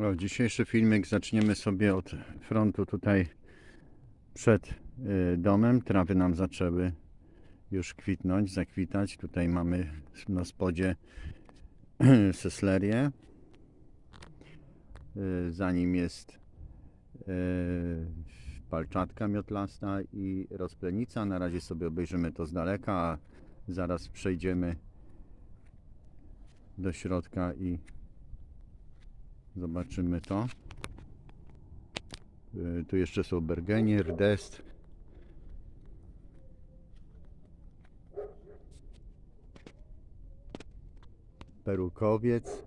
O, dzisiejszy filmik zaczniemy sobie od frontu tutaj przed y, domem. Trawy nam zaczęły już kwitnąć, zakwitać. Tutaj mamy na spodzie seslerię. Y, Za nim jest y, palczatka miotlasta i rozplenica. Na razie sobie obejrzymy to z daleka, a zaraz przejdziemy do środka i Zobaczymy to. Y, Tu jeszcze są bergenie, rdest. Perukowiec.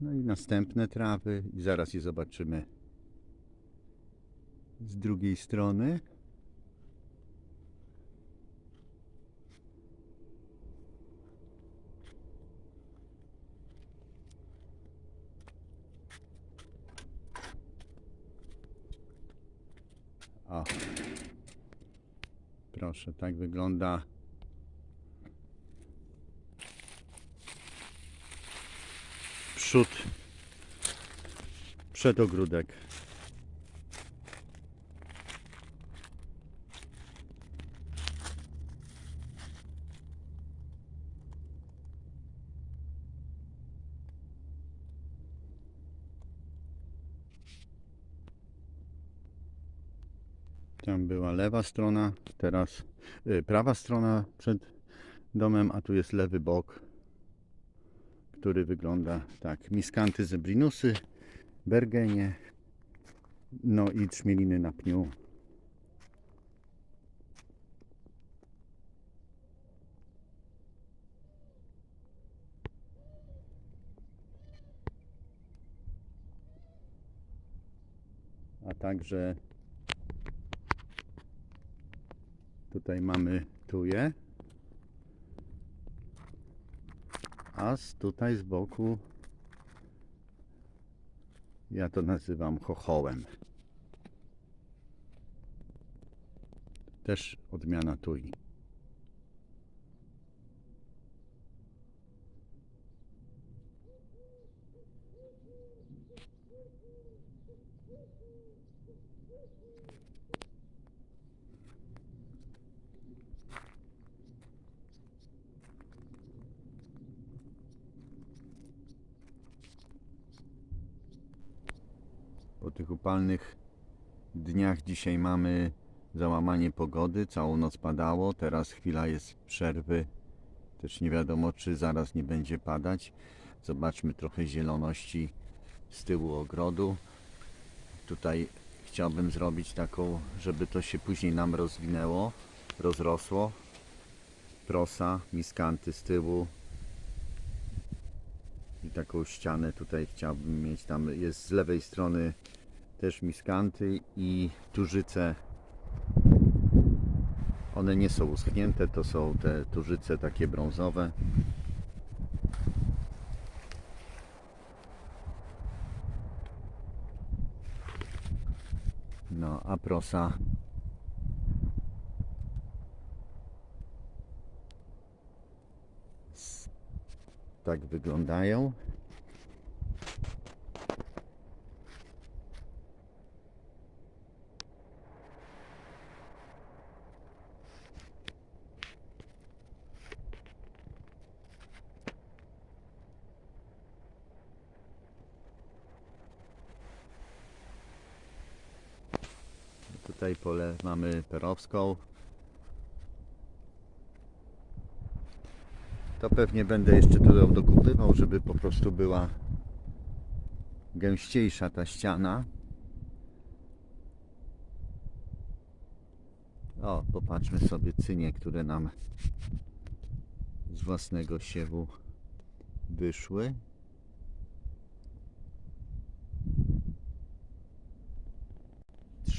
No i następne trawy i zaraz je zobaczymy z drugiej strony. O. Proszę, tak wygląda. Przód. Przedogródek. Tam była lewa strona, teraz y, prawa strona przed domem, a tu jest lewy bok, który wygląda tak. Miskanty zebrinusy, bergenie, no i trzmieliny na pniu. A także Tutaj mamy tuje. A tutaj z boku ja to nazywam chochołem. Też odmiana tui. Tych upalnych dniach dzisiaj mamy załamanie pogody. Całą noc padało, teraz chwila jest przerwy. Też nie wiadomo, czy zaraz nie będzie padać. Zobaczmy trochę zieloności z tyłu ogrodu. Tutaj chciałbym zrobić taką, żeby to się później nam rozwinęło, rozrosło. Prosa, miskanty z tyłu, i taką ścianę tutaj chciałbym mieć. Tam jest z lewej strony też miskanty i tużyce. One nie są uschnięte, to są te tużyce takie brązowe. No, a prosa tak wyglądają. Tutaj pole mamy perowską. To pewnie będę jeszcze tutaj dokupywał, żeby po prostu była gęściejsza ta ściana. O, popatrzmy sobie cynie, które nam z własnego siewu wyszły.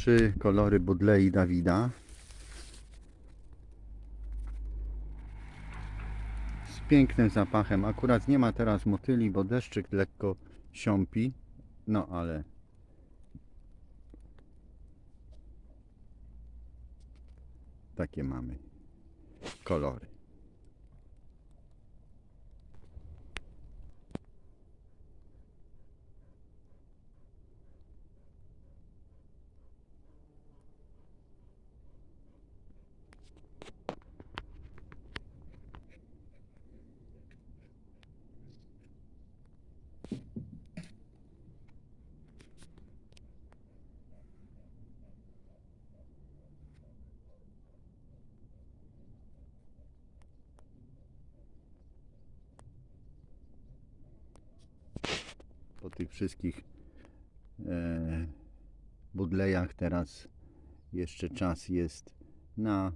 Trzy kolory Budlei Dawida. z pięknym zapachem. Akurat nie ma teraz motyli, bo deszczyk lekko siąpi. No ale takie mamy kolory. Po tych wszystkich e, budlejach teraz jeszcze czas jest na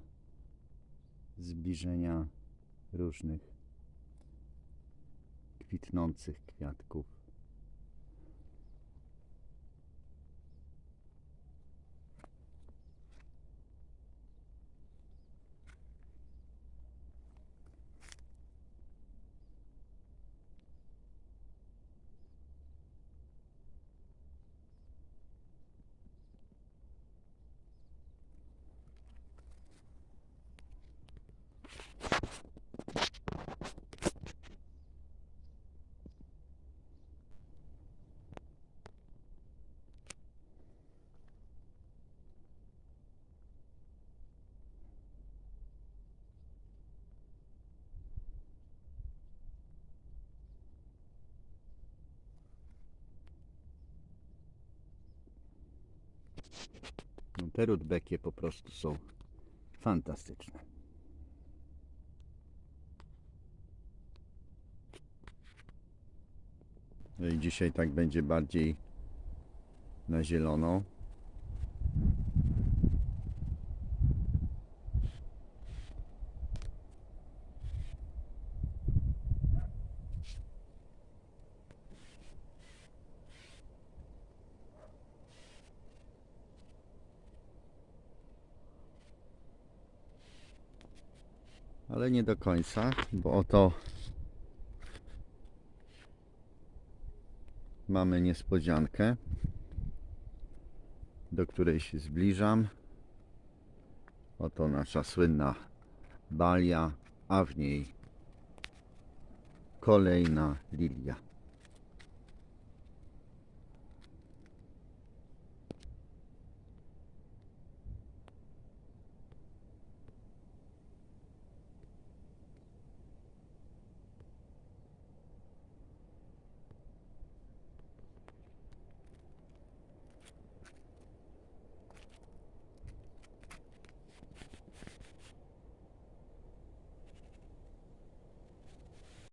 zbliżenia różnych kwitnących kwiatków. No, te rudbekie po prostu są fantastyczne. No i dzisiaj tak będzie bardziej na zielono. Ale nie do końca, bo oto mamy niespodziankę, do której się zbliżam. Oto nasza słynna balia, a w niej kolejna lilia.